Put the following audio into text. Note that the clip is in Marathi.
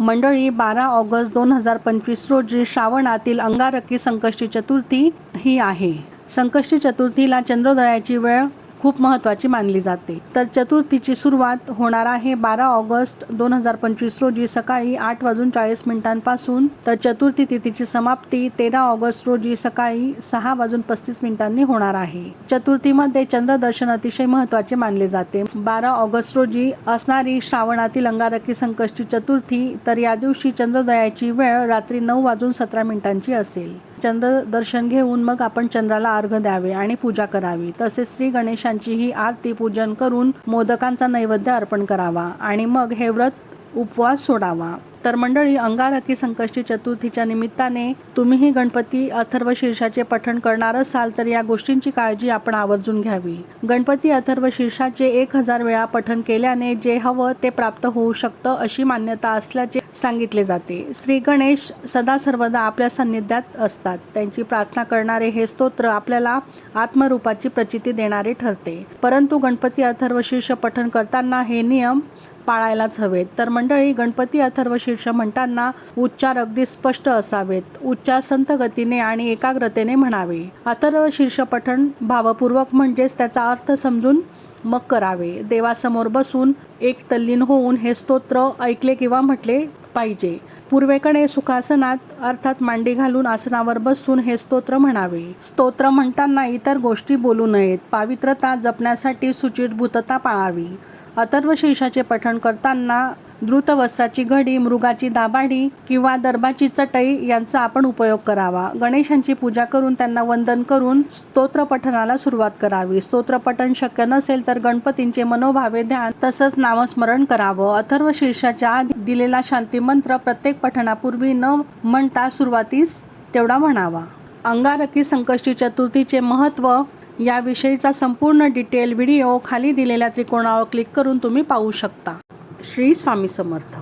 मंडळी बारा ऑगस्ट दोन हजार पंचवीस रोजी श्रावणातील अंगारकी संकष्टी चतुर्थी ही आहे. संकष्टी चतुर्थीला चंद्रोदयाची वेळ खूप महत्त्वाची मानली जाते. तर चतुर्थीची सुरुवात होणार आहे बारा ऑगस्ट दोन हजार पंचवीस रोजी सकाळी आठ वाजून चाळीस मिनिटांपासून. तर चतुर्थी तिथीची समाप्ती तेरा ऑगस्ट रोजी सकाळी सहा वाजून पस्तीस मिनिटांनी होणार आहे. चतुर्थीमध्ये चंद्रदर्शन अतिशय महत्त्वाचे मानले जाते. बारा ऑगस्ट रोजी असणारी श्रावणातील अंगारकी संकष्टी चतुर्थी तर या दिवशी चंद्रोदयाची वेळ रात्री नऊ वाजून सतरा मिनिटांची असेल. चंद्रदर्शन घेऊन मग आपण चंद्राला अर्घ द्यावे आणि पूजा करावी. तसेच श्री गणेशांची ही आरती पूजन करून मोदकांचा नैवेद्य अर्पण करावा आणि मग हे व्रत उपवास सोडावा. तर मंडळी अंगारकी संकष्टी चतुर्थीच्या निमित्ताने तुम्हीही गणपती अथर्व शीर्षाचे पठण करणार असाल तर या गोष्टींची काळजी आपण आवर्जून घ्यावी. गणपती अथर्व शीर्षाचे एक हजार वेळा पठण केल्याने जे हवं ते प्राप्त होऊ शकतं अशी मान्यता असल्याचे सांगितले जाते. श्री गणेश सदा सर्वदा आपल्या सान्निध्यात असतात. त्यांची प्रार्थना करणारे हे स्तोत्र आपल्याला आत्मरूपाची प्रचिती देणारे ठरते. परंतु गणपती अथर्व शीर्ष पठण करताना हे नियम पाळायलाच हवेत. तर मंडळी गणपती अथर्व शीर्ष म्हणताना उच्चार अगदी स्पष्ट असावेत. उच्चार संत गतीने आणि एकाग्रतेने म्हणावे. अथर्व शीर्ष पठण भावपूर्वक म्हणजेच त्याचा अर्थ समजून मग करावे. देवासमोर बसून एक तल्लीन होऊन हे स्तोत्र ऐकले किंवा म्हटले पाहिजे. पूर्वेकडे सुखासनात अर्थात मांडी घालून आसनावर बसून हे स्तोत्र म्हणावे. स्तोत्र म्हणताना इतर गोष्टी बोलू नयेत. पावित्रता जपण्यासाठी सुचितभूतता पाळावी. अथर्व शीर्षाचे पठण करताना द्रुत वस्त्राची घडी मृगाची दाबाडी किंवा दर्भाची चटई यांचा आपण उपयोग करावा. गणेशांची पूजा करून त्यांना वंदन करून स्तोत्र पठणाला सुरुवात करावी. स्तोत्र पठण शक्य नसेल तर गणपतींचे मनोभावे ध्यान तसंच नामस्मरण करावं. अथर्व शीर्षाच्या आधी दिलेला शांती मंत्र प्रत्येक पठणापूर्वी न म्हणता सुरुवातीस तेवढा म्हणावा. अंगारकी संकष्टी चतुर्थीचे महत्त्व याविषयीचा संपूर्ण डिटेल व्हिडिओ खाली दिलेल्या त्रिकोणावर क्लिक करून तुम्ही पाहू शकता. श्री स्वामी समर्थ.